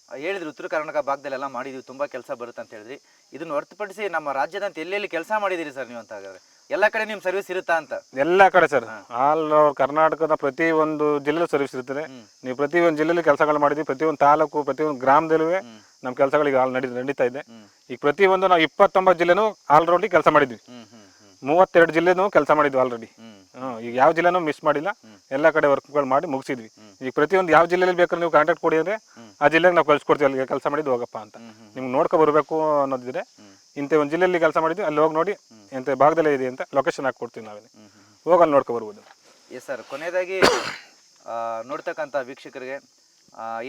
ಹೇಳಿದ್ರಿ ಉತ್ತರ ಕರ್ನಾಟಕ ಭಾಗದಲ್ಲೆಲ್ಲ ಮಾಡಿದೀವಿ ತುಂಬಾ ಕೆಲಸ ಬರುತ್ತೆ ಅಂತ ಹೇಳಿದ್ರಿ. ಇದನ್ನ ಹೊರತುಪಡಿಸಿ ನಮ್ಮ ರಾಜ್ಯದಂತ ಎಲ್ಲೆಲ್ಲಿ ಕೆಲಸ ಮಾಡಿದಿರಿ ಸರ್ ನೀವು ಅಂತ ಹಾಗಾದ್ರೆ? ಎಲ್ಲ ಕಡೆ ನಿಮ್ ಸರ್ವಿಸ್ ಇರುತ್ತಾ ಅಂತ? ಎಲ್ಲ ಕಡೆ ಸರ್ ಆಲ್ ಓವರ್ ಕರ್ನಾಟಕದ ಪ್ರತಿ ಒಂದು ಜಿಲ್ಲೆಲೂ ಸರ್ವಿಸ್ ಇರ್ತದೆ ನೀವು ಪ್ರತಿ ಒಂದು ಜಿಲ್ಲೆಯಲ್ಲಿ ಕೆಲಸಗಳು ಮಾಡಿದ್ವಿ ಒಂದು ತಾಲೂಕು ಪ್ರತಿಯೊಂದು ಗ್ರಾಮದಲ್ಲೂ ನಮ್ಮ ಕೆಲಸಗಳಿಗೆ ಆಲ್ ನಡಿ ನಡೀತಾ ಇದೆ. ಈಗ ಪ್ರತಿಯೊಂದು ನಾವು ಇಪ್ಪತ್ತೊಂಬತ್ತು ಜಿಲ್ಲೆನೂ ಆಲ್ರೆಡಿ ಕೆಲಸ ಮಾಡಿದ್ವಿ. ಮೂವತ್ತೆರಡು ಜಿಲ್ಲೆನೂ ಕೆಲಸ ಮಾಡಿದ್ವಿ ಆಲ್ರೆಡಿ ಹ್ಮ್. ಈಗ ಯಾವ ಜಿಲ್ಲೆನೂ ಮಿಸ್ ಮಾಡಿಲ್ಲ. ಎಲ್ಲ ಕಡೆ ವರ್ಕ್ಗಳು ಮಾಡಿ ಮುಗಿಸಿದ್ವಿ. ಈಗ ಪ್ರತಿಯೊಂದು ಯಾವ ಜಿಲ್ಲೆಯಲ್ಲಿ ಬೇಕಾದ್ರೆ ನೀವು ಕಾಂಟ್ಯಾಕ್ಟ್ ಕೊಡಿ ಅಂದರೆ ಆ ಜಿಲ್ಲೆಗೆ ನಾವು ಕಳ್ಸಿಕೊಡ್ತೀವಿ ಅಲ್ಲಿಗೆ ಕೆಲಸ ಮಾಡಿದ್ದು ಹೋಗಪ್ಪ ಅಂತ. ನಿಮ್ಗೆ ನೋಡ್ಕೊ ಬರಬೇಕು ಅನ್ನೋದಿದ್ರೆ ಇಂಥ ಒಂದು ಜಿಲ್ಲೆಯಲ್ಲಿ ಕೆಲಸ ಮಾಡಿದ್ವಿ ಅಲ್ಲಿ ಹೋಗಿ ನೋಡಿ ಇಂಥ ಭಾಗದಲ್ಲೇ ಇದೆ ಅಂತ ಲೊಕೇಶನ್ ಹಾಕಿ ನಾವೇ ಹ್ಮ್ ಹ್ಮ್ ಹೋಗಿ ಅಲ್ಲಿ ನೋಡ್ಕೊ ಬರ್ಬೋದು. ಎಸ್ ಸರ್ ಕೊನೆಯದಾಗಿ ನೋಡ್ತಕ್ಕಂಥ ವೀಕ್ಷಕರಿಗೆ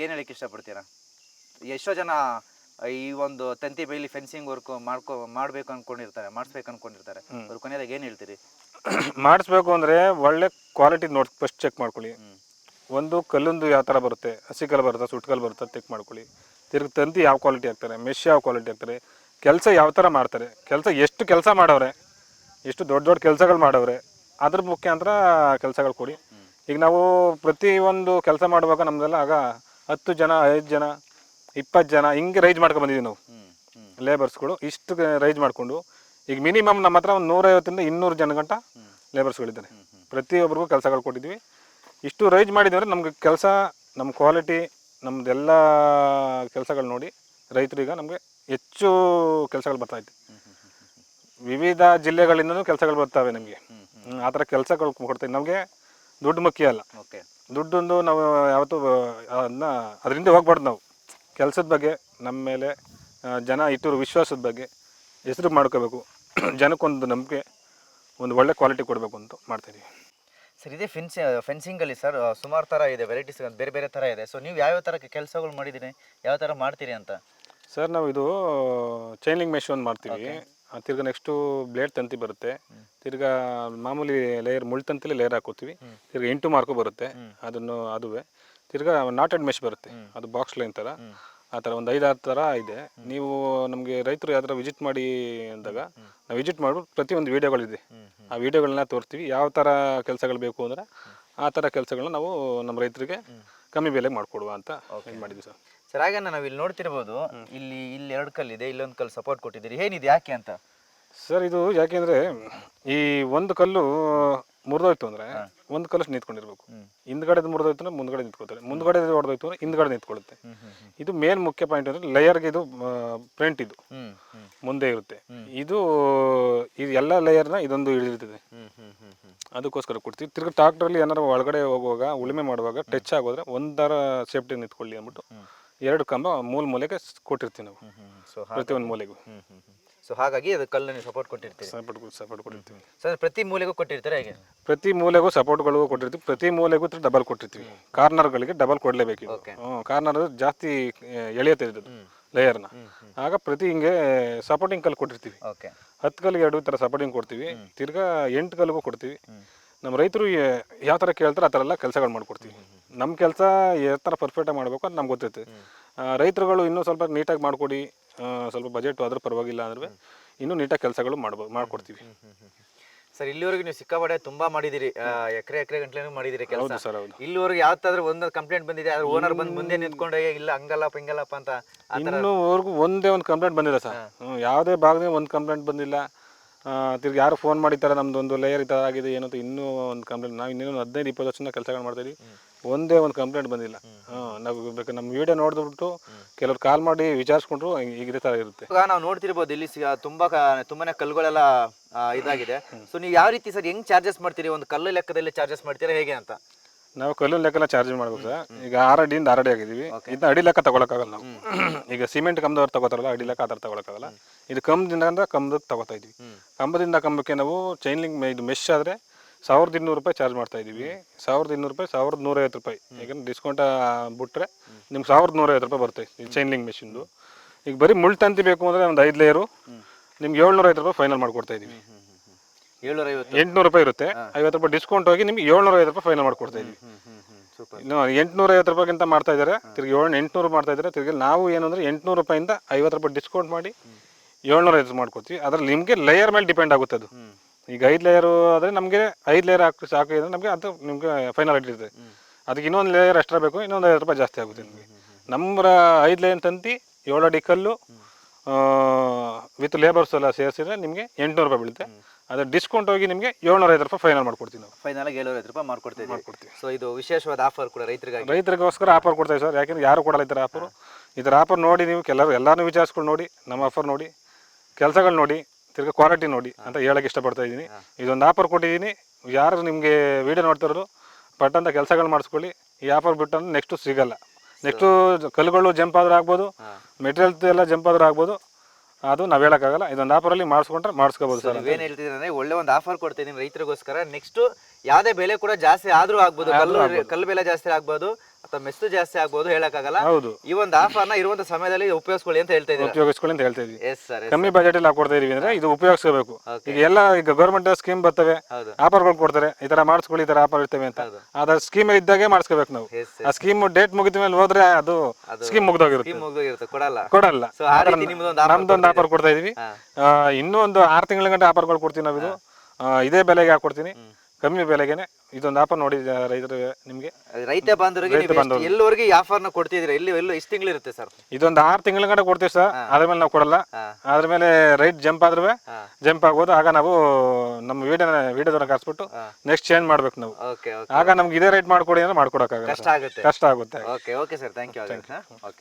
ಏನು ಹೇಳಕ್ಕೆ ಇಷ್ಟಪಡ್ತೀರಾ? ಎಷ್ಟೋ ಜನ ಈ ಒಂದು ತಂತಿ ಬೈಲಿ ಫೆನ್ಸಿಂಗ್ ವರ್ಕ್ ಮಾಡ್ಕೊ ಮಾಡ್ಬೇಕು ಅನ್ಕೊಂಡಿರ್ತಾರೆ ಮಾಡಿಸ್ಬೇಕು ಅನ್ಕೊಂಡಿರ್ತಾರೆ. ಅವ್ರು ಕೊನೆಯದಾಗ ಏನು ಹೇಳ್ತೀರಿ? [COUGHS] ಮಾಡಿಸ್ಬೇಕು ಅಂದರೆ ಒಳ್ಳೆ ಕ್ವಾಲಿಟಿ ನೋಡಿ ಫಸ್ಟ್ ಚೆಕ್ ಮಾಡ್ಕೊಳ್ಳಿ. ಒಂದು ಕಲ್ಲೊಂದು ಯಾವ ಥರ ಬರುತ್ತೆ ಹಸಿ ಕಲ್ಲು ಬರುತ್ತಾ ಸುಟ್ಟು ಕಲ್ಲು ಬರುತ್ತಾ ಚೆಕ್ ಮಾಡ್ಕೊಳ್ಳಿ. ತಿರ್ಗಿ ತಂತಿ ಯಾವ ಕ್ವಾಲಿಟಿ ಹಾಕ್ತಾರೆ ಮೆಶ್ ಯಾವ ಕ್ವಾಲಿಟಿ ಹಾಕ್ತಾರೆ ಕೆಲಸ ಯಾವ ಥರ ಮಾಡ್ತಾರೆ? ಕೆಲಸ ಎಷ್ಟು ಕೆಲಸ ಮಾಡವ್ರೆ? ಎಷ್ಟು ದೊಡ್ಡ ದೊಡ್ಡ ಕೆಲಸಗಳು ಮಾಡವ್ರೆ? ಅದ್ರ ಮುಖಾಂತರ ಕೆಲಸಗಳು ಕೊಡಿ. ಈಗ ನಾವು ಪ್ರತಿ ಒಂದು ಕೆಲಸ ಮಾಡುವಾಗ ನಮ್ದೆಲ್ಲ ಆಗ ಹತ್ತು ಜನ ಐದು ಜನ ಇಪ್ಪತ್ತು ಜನ ಹಿಂಗೆ ರೈಜ್ ಮಾಡ್ಕೊಂಡು ಬಂದಿದ್ದೀವಿ ನಾವು. ಲೇಬರ್ಸ್ಗಳು ಇಷ್ಟು ರೈಜ್ ಮಾಡಿಕೊಂಡು ಈಗ ಮಿನಿಮಮ್ ನಮ್ಮ ಹತ್ರ ಒಂದು ನೂರೈವತ್ತರಿಂದ ಇನ್ನೂರು ಜನ ಗಂಟ ಲೇಬರ್ಸ್ಗಳಿದ್ದಾರೆ ಪ್ರತಿಯೊಬ್ಬರಿಗೂ ಕೆಲಸಗಳು ಕೊಟ್ಟಿದ್ವಿ. ಇಷ್ಟು ರೈಜ್ ಮಾಡಿದ್ರೆ ನಮ್ಗೆ ಕೆಲಸ ನಮ್ಮ ಕ್ವಾಲಿಟಿ ನಮ್ಮದೆಲ್ಲ ಕೆಲಸಗಳು ನೋಡಿ ರೈತರಿಗ ನಮಗೆ ಹೆಚ್ಚು ಕೆಲಸಗಳು ಬರ್ತಾ ಇದೆ ವಿವಿಧ ಜಿಲ್ಲೆಗಳಿಂದನೂ ಕೆಲಸಗಳು ಬರ್ತವೆ ನಮಗೆ. ಆ ಥರ ಕೆಲಸಗಳು ಕೊಡ್ತೀವಿ ನಮಗೆ ದುಡ್ಡು ಮುಖ್ಯ ಅಲ್ಲ. ಓಕೆ. ದುಡ್ಡೊಂದು ನಾವು ಯಾವತ್ತೂ ಅದನ್ನ ಅದರಿಂದ ಹೋಗ್ಬಾರ್ದು ನಾವು. ಕೆಲಸದ ಬಗ್ಗೆ ನಮ್ಮ ಮೇಲೆ ಜನ ಇಟ್ಟಿರೋ ವಿಶ್ವಾಸದ ಬಗ್ಗೆ ಹೆಸರು ಮಾಡ್ಕೋಬೇಕು. [CLEARS THROAT] ಜನಕ್ಕೊಂದು ನಂಬಿಕೆ ಒಂದು ಒಳ್ಳೆ ಕ್ವಾಲಿಟಿ ಕೊಡಬೇಕು ಅಂತ ಮಾಡ್ತೀವಿ ಸರ್ ಇದೇ ಫೆನ್ಸಿ ಫೆನ್ಸಿಂಗಲ್ಲಿ ಸರ್ ಸುಮಾರು ಥರ ಇದೆ ವೆರೈಟೀಸ್ ಬೇರೆ ಬೇರೆ ಥರ ಇದೆ. ಸೊ ನೀವು ಯಾವ್ಯಾವ ಥರ ಕೆಲಸಗಳು ಮಾಡಿದ್ದೀರಿ ಯಾವ ಥರ ಮಾಡ್ತೀರಿ ಅಂತ? ಸರ್ ನಾವು ಇದು ಚೈನಿಂಗ್ ಮೆಶ್ ಒಂದು ಮಾಡ್ತೀವಿ. ಆ, ತಿರ್ಗಾ ನೆಕ್ಸ್ಟು ಬ್ಲೇಡ್ ತಂತಿ ಬರುತ್ತೆ. ತಿರ್ಗಾ ಮಾಮೂಲಿ ಲೇಯರ್ ಮುಳ್ತಂತಿಲಿ ಲೇಯರ್ ಹಾಕೋತೀವಿ. ತಿರ್ಗಾ ಎಂಟು ಮಾರ್ಕು ಬರುತ್ತೆ. ಅದನ್ನು ಅದುವೇ. ತಿರ್ಗಾ ನಾಟೆಡ್ ಮೆಶ್ ಬರುತ್ತೆ. ಅದು ಬಾಕ್ಸ್ ಲೈನ್ ಥರ ಆ ಥರ ಒಂದು ಐದಾರು ಥರ ಇದೆ. ನೀವು ನಮಗೆ ರೈತರು ಯಾವ ಥರ ವಿಸಿಟ್ ಮಾಡಿ ಅಂದಾಗ ನಾವು ವಿಸಿಟ್ ಮಾಡ್ಬಿಟ್ಟು ಪ್ರತಿಯೊಂದು ವೀಡಿಯೋಗಳಿದೆ ಆ ವೀಡಿಯೋಗಳನ್ನ ತೋರ್ತೀವಿ. ಯಾವ ಥರ ಕೆಲಸಗಳು ಬೇಕು ಅಂದರೆ ಆ ಥರ ಕೆಲಸಗಳನ್ನ ನಾವು ನಮ್ಮ ರೈತರಿಗೆ ಕಮ್ಮಿ ಬೆಲೆಗೆ ಮಾಡಿಕೊಡುವ ಅಂತ ಇದು ಮಾಡಿದ್ವಿ ಸರ್. ಸರ್ ಹಾಗೆ ನಾವು ಇಲ್ಲಿ ನೋಡ್ತಿರ್ಬೋದು. ಇಲ್ಲಿ ಇಲ್ಲಿ ಎರಡು ಕಲ್ಲಿದೆ ಇಲ್ಲೊಂದು ಕಲ್ಲು ಸಪೋರ್ಟ್ ಕೊಟ್ಟಿದ್ದೀರಿ. ಏನಿದೆ ಯಾಕೆ ಅಂತ? ಸರ್ ಇದು ಯಾಕೆಂದ್ರೆ ಈ ಒಂದು ಕಲ್ಲು ಮುರಿದೋಯ್ತು ಅಂದ್ರೆ ಒಂದು ಕಲ್ಲು ನಿಂತ್ಕೊಂಡಿರ್ಬೇಕು. ಹಿಂದ್ಗಡೆ ಮುರಿದೋಯ್ತು ಅಂದ್ರೆ ಮುಂದ್ಗಡೆ ನಿಂತ್ಕೊಳ್ತಾರೆ. ಮುಂದ್ಗಡೆ ಹೊಡೆದೋಯ್ತು ಅಂದ್ರೆ ಹಿಂದ್ಗಡೆ ನಿಂತ್ಕೊಳ್ಳುತ್ತೆ. ಇದು ಮೇನ್ ಮುಖ್ಯ ಪಾಯಿಂಟ್ ಅಂದ್ರೆ ಲೇಯರ್ಗೆ ಇದು ಪ್ರಿಂಟ್ ಇದು. ಮುಂದೆ ಇರುತ್ತೆ. ಇದು ಇದು ಎಲ್ಲ ಲೇಯರ್ನ ಇದೊಂದು ಹಿಡಿದಿರ್ತದೆ. ಅದಕ್ಕೋಸ್ಕರ ಕೊಡ್ತೀವಿ. ತಿರ್ಗಿ ಟ್ರಾಕ್ಟರಲ್ಲಿ ಏನಾರು ಒಳಗಡೆ ಹೋಗುವಾಗ ಉಳುಮೆ ಮಾಡುವಾಗ ಟಚ್ ಆಗೋದ್ರೆ ಒಂದರ ಸೇಫ್ಟಿ ನಿಂತ್ಕೊಳ್ಳಿ ಅಂದ್ಬಿಟ್ಟು. ಎರಡು ಕಂಬ ಮೂಲ ಮೂಲೆಗೆ ಸ್- ಕೊಟ್ಟಿರ್ತೀವಿ ನಾವು. ಸೊ ಒಂದು ಮೂಲೆಗೂ. ಸೊ ಹಾಗಾಗಿ ಅದು ಕಲ್ಲು ನೀವು ಸಪೋರ್ಟ್ ಕೊಟ್ಟಿರ್ತೀವಿ. ಸಪೋರ್ಟ್ ಸಪೋರ್ಟ್ ಕೊಟ್ಟಿರ್ತೀವಿ ಸರ್ ಪ್ರತಿ ಮೂಲೆಗೂ ಕೊಟ್ಟಿರ್ತಾರೆ ಹೇಗೆ? ಪ್ರತಿ ಮೂಲೆಗೂ ಸಪೋರ್ಟ್ಗಳು ಕೊಟ್ಟಿರ್ತೀವಿ. ಪ್ರತಿ ಮೂಲೆಗೂ ಡಬಲ್ ಕೊಟ್ಟಿರ್ತೀವಿ. ಕಾರ್ನರ್ಗಳಿಗೆ ಡಬಲ್ ಕೊಡಲೇಬೇಕು Okay. ಕಾರ್ನರ್ ಜಾಸ್ತಿ ಎಳೆಯುತ್ತೆ ಇದು. ಲೇಯರ್ನ ಆಗ ಪ್ರತಿ ಹಿಂಗೆ ಸಪೋರ್ಟಿಂಗ್ ಕಲ್ಲು ಕೊಟ್ಟಿರ್ತೀವಿ. ಓಕೆ ಹತ್ತು ಕಲ್ಲಿಗೆ ಎರಡು ಥರ ಸಪೋರ್ಟಿಂಗ್ ಕೊಡ್ತೀವಿ. ತಿರ್ಗಾ ಎಂಟು ಕಲ್ಲಿಗೂ ಕೊಡ್ತೀವಿ. ನಮ್ಮ ರೈತರು ಯಾವ ಥರ ಕೇಳ್ತಾರೆ ಆ ಥರ ಎಲ್ಲ ಕೆಲಸಗಳು ಮಾಡ್ಕೊಡ್ತೀವಿ. ನಮ್ಮ ಕೆಲಸ ಯಾವ ಥರ ಪರ್ಫೆಕ್ಟಾಗಿ ಮಾಡಬೇಕು ಅಂತ ನಮ್ಗೆ ಗೊತ್ತೈತೆ ರೈತರುಗಳು ಇನ್ನೂ ಸ್ವಲ್ಪ ನೀಟಾಗಿ ಮಾಡಿಕೊಡಿ ಸ್ವಲ್ಪ ಬಜೆಟ್ ಅದ್ರ ಪರವಾಗಿಲ್ಲ ಅಂದ್ರೆ ಇನ್ನೂ ನೀಟಾಗಿ ಕೆಲಸಗಳು ಮಾಡ್ಬೋದು ಮಾಡ್ಕೊಡ್ತೀವಿ. ಸರ್ ಇಲ್ಲಿವರೆಗೂ ನೀವು ಸಿಕ್ಕಾಪಡೆ ತುಂಬಾ ಮಾಡಿದಿರಿ ಎಕರೆ ಎಕರೆ ಗಂಟ್ಲೆನೂ ಮಾಡಿದಿರಿ ಕೆಲಸ. ಸರ್ ಹೌದು. ಇಲ್ಲಿವರೆಗೂ ಯಾವ್ದಾದ್ರು ಒಂದು ಕಂಪ್ಲೇಂಟ್ ಬಂದಿದೆ ಅದ್ರ ಓನರ್ ಬಂದು ಮುಂದೆ ನಿಂತ್ಕೊಂಡು "ಏ, ಇಲ್ಲ ಹಂಗಲ್ಲಪ್ಪ ಹಿಂಗಲ್ಲಪ್ಪ ಅಂತ ಇನ್ನೂವರೆಗೂ ಒಂದೇ ಒಂದು ಕಂಪ್ಲೇಂಟ್ ಬಂದಿಲ್ಲ ಸರ್. ಯಾವುದೇ ಭಾಗದಲ್ಲಿ ಒಂದು ಕಂಪ್ಲೇಂಟ್ ಬಂದಿಲ್ಲ. ತಿರ್ಗಿ ಯಾರು ಫೋನ್ ಮಾಡಿದ್ದಾರೆ ನಮ್ದು ಒಂದು ಲೇಯರ್ ಈ ಥರ ಆಗಿದೆ ಏನಂತ ಅಂತ ಇನ್ನೂ ಒಂದು ಕಂಪ್ಲೇಂಟ್ ನಾವು ಇನ್ನೇನು ಒಂದು ಹದಿನೈದು ಇಪ್ಪತ್ತು ವರ್ಷದಿಂದ ಕೆಲಸಗಳು ಮಾಡ್ತೀವಿ ಒಂದೇ ಒಂದು ಕಂಪ್ಲೇಂಟ್ ಬಂದಿಲ್ಲ. ಹಾಂ ನಾವು ಬೇಕು ನಮ್ಮ ವಿಡಿಯೋ ನೋಡಿದ್ಬಿಟ್ಟು ಕೆಲವ್ರು ಕಾಲ್ ಮಾಡಿ ವಿಚಾರಿಸ್ಕೊಂಡ್ರು ಈಗ ಇದೇ ಥರ ಇರುತ್ತೆ. ಇವಾಗ ನಾವು ನೋಡ್ತಿರ್ಬೋದು ಇಲ್ಲಿ ಸಿಗ- ತುಂಬಾ ಕ- ತುಂಬಾನೇ ಕಲ್ಲುಗಳೆಲ್ಲ ಆ, ಇದಾಗಿದೆ. ಸೊ ನೀವು ಯಾವ ರೀತಿ ಸರ್ ಹೆಂಗ್ ಚಾರ್ಜಸ್ ಮಾಡ್ತೀರಿ? ಒಂದು ಕಲ್ಲು ಲೆಕ್ಕದಲ್ಲಿ ಚಾರ್ಜಸ್ ಮಾಡ್ತೀರಾ? ಹೇಗೆ ಅಂತ? ನಾವು ಕಲ್ಲಿನ ಲೆಕ್ಕನ ಚಾರ್ಜ್ ಮಾಡ್ಬೇಕು ಸರ್. ಈಗ ಆರು ಅಡಿಯಿಂದ ಆರ್ ಅಡಿ ಆಗಿದ್ದೀವಿ. ಇದನ್ನ ಅಡಿ ಲೆಕ್ಕ ತಗೊಳಕ್ಕಾಗಲ್ಲ ನಾವು. ಈಗ ಸಿಮೆಂಟ್ ಕಂಬದವ್ರು ತಗೋತಾರಲ್ಲ ಅಡಿ ಲೆಕ್ಕ ಆ ಥರ ತಗೊಳಕ್ಕಾಗಲ್ಲ. ಇದು ಕಂಬದಿಂದ ಅಂದ್ರೆ ಕಂಬದ ತಗೋತಾ ಇದೀವಿ ಕಂಬದಿಂದ ಕಂಬಕ್ಕೆ ನಾವು ಚೈನ್ ಲಿಂಕ್ ಇದು ಮೆಶ್ ಆದರೆ ಸಾವಿರದ ಇನ್ನೂರು ರೂಪಾಯಿ ಚಾರ್ಜ್ ಮಾಡ್ತಾ ಇದೀವಿ ಸಾವಿರದ ಇನ್ನೂರು ರೂಪಾಯಿ ಸಾವಿರದ ನೂರೈವತ್ತು ರೂಪಾಯಿ. ಯಾಕಂದ್ರೆ ಡಿಸ್ಕೌಂಟ್ ಬಿಟ್ರೆ ನಿಮ್ಗೆ ಸಾವಿರದ ನೂರೈವತ್ತು ರೂಪಾಯಿ ಬರುತ್ತೆ ಈ ಚೈನ್ ಲಿಂಕ್ ಮೆಷಿನ್ದು ಈಗ ಬರೀ ಮುಳ್ಳು ತಂತಿ ಬೇಕು ಅಂದರೆ ಒಂದು ಐದು ಲೇಯರು ನಿಮ್ಗೆ ಏಳ್ನೂರೈವತ್ತು ರೂಪಾಯಿ ಫೈನಲ್ ಮಾಡ್ಕೊಡ್ತಾ ಇದೀವಿ ಏಳ್ನೂರ ಐವತ್ತು ಎಂಟ್ನೂರು ರೂಪಾಯಿ ಇರುತ್ತೆ. ಐವತ್ತು ರೂಪಾಯಿ ಡಿಸ್ಕೌಂಟ್ ಹೋಗಿ ನಿಮ್ಗೆ ಏಳ್ನೂರೈವತ್ತು ರೂಪಾಯಿ ಫೈನಲ್ ಮಾಡ್ಕೊಡ್ತಾ ಇದ್ವಿ ಇನ್ನು ಎಂಟ್ನೂರ ಐವತ್ತು ರೂಪಾಯಿಗಿಂತ ಮಾಡ್ತಾ ಇದ್ದಾರೆ. ತಿರ್ಗಿ ಏಳು ಎಂಟುನೂರು ಮಾಡ್ತಾ ಇದ್ದಾರೆ. ತಿರ್ಗಿ ನಾವು ಏನು ಅಂದರೆ ಎಂಟ್ನೂರು ರೂಪಾಯಿಂದ ಐವತ್ತು ರೂಪಾಯಿ ಡಿಸ್ಕೌಂಟ್ ಮಾಡಿ ಏಳ್ನೂರ ಐವತ್ತು ಮಾಡ್ಕೊಡ್ತೀವಿ. ಅದ್ರಲ್ಲಿ ನಿಮಗೆ ಲೇಯರ್ ಮೇಲೆ ಡಿಪೆಂಡ್ ಆಗುತ್ತೆ ಅದು. ಈಗ ಐದು ಲೇಯರು ಆದರೆ ನಮಗೆ ಐದು ಲೇಯರ್ ಹಾಕಿ ಸಾಕು ಅಂದ್ರೆ ನಮಗೆ ಅದು ನಿಮಗೆ ಫೈನಲ್ ಇರುತ್ತೆ ಅದಕ್ಕೆ ಇನ್ನೊಂದು ಲೇಯರ್ ಎಕ್ಸ್ಟ್ರಾ ಬೇಕು ಇನ್ನೊಂದು ಐವತ್ತು ರೂಪಾಯಿ ಜಾಸ್ತಿ ಆಗುತ್ತೆ ನಿಮಗೆ. ನಮ್ಮ ಐದು ಲೇಯರ್ ತಂತಿ ಏಳು ಅಡಿ ಕಲ್ಲು ವಿತ್ ಲೇಬರ್ಸ್ ಎಲ್ಲ ಸೇರಿಸಿದ್ರೆ ನಿಮಗೆ ಎಂಟ್ನೂರು ರೂಪಾಯಿ ಬೀಳುತ್ತೆ. ಅದ್ರ ಡಿಸ್ಕೌಂಟ್ ಹೋಗಿ ನಿಮಗೆ ಏಳ್ನೂರ ಐದು ರೂಪಾಯಿ ಫೈನಲ್ ಮಾಡ್ಕೊಡ್ತೀವಿ ನಾವು. ಫೈನಲ್ ಆಗಿ ಏಳ್ನೂರ ಐದು ರೂಪಾಯಿ ಮಾಡ್ಕೊಡ್ತೀವಿ ಮಾಡ್ಕೊಡ್ತೀವಿ. ಸೊ ಇದು ವಿಶೇಷವಾದ ಆಫರ್ ಕೂಡ ರೈತರಿಗಾಗಿ. ರೈತರಿಗೋಸ್ಕರ ಆಫರ್ ಕೊಡ್ತೀವಿ ಸರ್ ಯಾಕೆಂದ್ರೆ ಯಾರು ಕೊಡಲ್ಲ ಈ ಥರ ಆಫರು ಈ ಥರ ಆಫರ್ ನೋಡಿ ನೀವು ಕೆಲವರು ಎಲ್ಲರೂ ವಿಚಾರಿಸ್ಕೊಂಡು ನೋಡಿ ನಮ್ಮ ಆಫರ್ ನೋಡಿ ಕೆಲಸಗಳು ನೋಡಿ ತಿರ್ಗಿ ಕ್ವಾಲಿಟಿ ನೋಡಿ ಅಂತ ಹೇಳಕ್ಕೆ ಇಷ್ಟಪಡ್ತಾ ಇದ್ದೀನಿ. ಇದೊಂದು ಆಫರ್ ಕೊಟ್ಟಿದ್ದೀನಿ. ಯಾರು ನಿಮಗೆ ವಿಡಿಯೋ ನೋಡ್ತಿರೋದು ಬಟ್ ಅಂತ ಕೆಲಸಗಳು ಮಾಡಿಸ್ಕೊಳ್ಳಿ. ಈ ಆಫರ್ ಬಿಟ್ಟು ನೆಕ್ಸ್ಟು ಸಿಗಲ್ಲ. ನೆಕ್ಸ್ಟು ಕಲ್ಲುಗಳು ಜಂಪ್ ಆದರೂ ಆಗ್ಬೋದು ಮೆಟೀರಿಯಲ್ಸ್ ಎಲ್ಲ ಜಂಪ್ ಆದರೂ ಆಗ್ಬೋದು. ಅದು ನಾವು ಹೇಳೋಕ್ಕಾಗಲ್ಲ. ಇದೊಂದು ಆಫರಲ್ಲಿ ಮಾಡಿಸ್ಕೊಂಡ್ರೆ ಮಾಡಿಸ್ಕೋಬೋದು ಸರ್ ಏನು ಹೇಳ್ತಿದ್ರೆ ಅಂದ್ರೆ ಒಳ್ಳೆ ಒಂದು ಆಫರ್ ಕೊಡ್ತೀನಿ ರೈತರಿಗೋಸ್ಕರ. ನೆಕ್ಸ್ಟ್ ಯಾವುದೇ ಬೆಲೆ ಕೂಡ ಜಾಸ್ತಿ ಆದ್ರೂ ಆಗ್ಬೋದು. ಕಲ್ಲು ಕಲ್ಲು ಬೆಲೆ ಜಾಸ್ತಿ ಆಗ್ಬೋದು. ಅಥವಾ ಮೆಸ್ತು ಜಾಸ್ತಿ ಆಗ್ಬೋದು ಹೇಳಕ್ಕಾಗಲ್ಲ. ಹೌದು. ಈ ಒಂದು ಆಫರ್ನ ಇರುವಂತ ಸಮಯದಲ್ಲಿ ಉಪಯೋಗಿಸ್ಕೊಳ್ಳಿ ಅಂತ ಹೇಳ್ತಾ ಇದ್ದೀವಿ ಉಪಯೋಗಿಸ್ಕೊಳ್ಳಿ ಅಂತ ಹೇಳ್ತಾ ಇದ್ದೀವಿ. ಎಸ್ ಸರ್ ಕಮ್ಮಿ ಬಜೆಟ್ ಅಲ್ಲಿ ಕೊಡ್ತಾ ಇದೀವಿ ಅಂದ್ರೆ ಇದು ಉಪಯೋಗಿಸಬೇಕು ಈಗ ಎಲ್ಲ ಈಗ ಗೌರ್ಮೆಂಟ್ ಸ್ಕೀಮ್ ಬರ್ತವೆ. ಆಫರ್ಗಳು ಕೊಡ್ತಾರೆ. ಈ ತರ ಮಾಡಿಸ್ಕೊಳ್ಳಿ ಈ ತರ ಆಫರ್ ಇರ್ತವೆ ಅಂತ. ಆದ್ರೆ ಅದ್ರ ಸ್ಕೀಮ್ ಇದ್ದಾಗೆ ಮಾಡಿಸ್ಕೋಬೇಕು ನಾವು. ಆ ಸ್ಕೀಮ್ ಡೇಟ್ ಮುಗಿದ ಮೇಲೆ ಹೋದ್ರೆ ಅದು ಸ್ಕೀಮ್ ಮುಗ್ದೋಗಿರುತ್ತೆ. ಕೊಡಲ್ಲ. ನಿಮ್ದೊಂದು ಆಫರ್ ಆಫರ್ ಕೊಡ್ತಾ ಇದೀವಿ. ಇನ್ನೂ ಒಂದು ಆರು ತಿಂಗಳ ಗಂಟೆ ಆಫರ್ಗಳು ಕೊಡ್ತೀವಿ ನಾವು ಇದು ಇದೇ ಬೆಲೆಗೆ ಹಾಕೊಡ್ತೀನಿ ಕಮ್ಮಿ ಬೆಲೆಗೆನೆ ಇದೊಂದು ಆಫರ್ ನೋಡಿ ರೈತರಿಗೆ ನಿಮಗೆ? ರೈತ ಬಾಂಧವರಿಗೆ ನೀವು ಎಷ್ಟು- ಎಲ್ಲಿವರೆಗೆ ಈ ಆಫರ್ನ ಕೊಡ್ತಿದ್ದೀರಾ? ಎಲ್ಲಿ ಎಲ್ಲೋ ಎಷ್ಟು ತಿಂಗಳಿರುತ್ತೆ ಸರ್? ಇದೊಂದು ಆರು ತಿಂಗಳ ಗಂಟ ಕೊಡ್ತೀವಿ ಸರ್. ಅದ್ರ ಮೇಲೆ ನಾವು ಕೊಡಲ್ಲ. ಅದ್ರ ಮೇಲೆ ರೈಟ್ ಜಂಪ್ ಆದ್ರೂ ಜಂಪ್ ಆಗ್ಬೋದು. ಆಗ ನಾವು ನಮ್ಮ ವಿಡಿಯೋನ ವಿಡಿಯೋದನ್ನ ಕರ್ಸ್ಬಿಟ್ಟು ನೆಕ್ಸ್ಟ್ ಚೇಂಜ್ ಮಾಡ್ಬೇಕು ನಾವು. ಓಕೆ ಓಕೆ ಆಗ ನಮ್ಗೆ ಇದೇ ರೈಟ್ ಮಾಡ್ಕೊಡಿ ಅಂದ್ರೆ ಮಾಡ್ಕೊಡಕ್ಕಾಗಲ್ಲ. ಕಷ್ಟ ಆಗುತ್ತೆ. ಕಷ್ಟ ಆಗುತ್ತೆ. Okay okay sir thank you okay